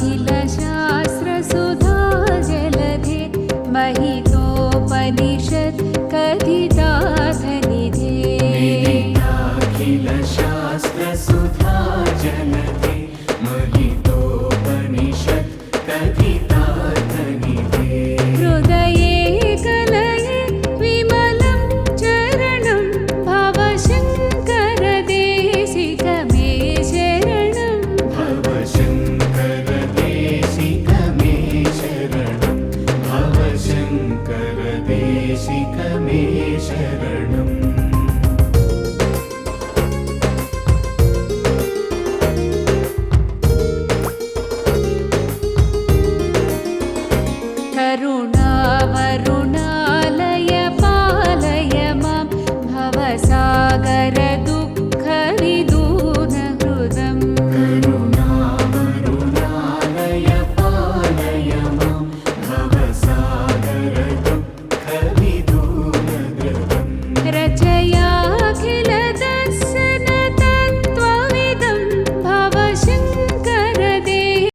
अखिलशास्त्रसुधा जलधे सुधा ശിഖമേ ശരണം കരുണാവരുണാലയ പാലയ മാം ഭവസാഗര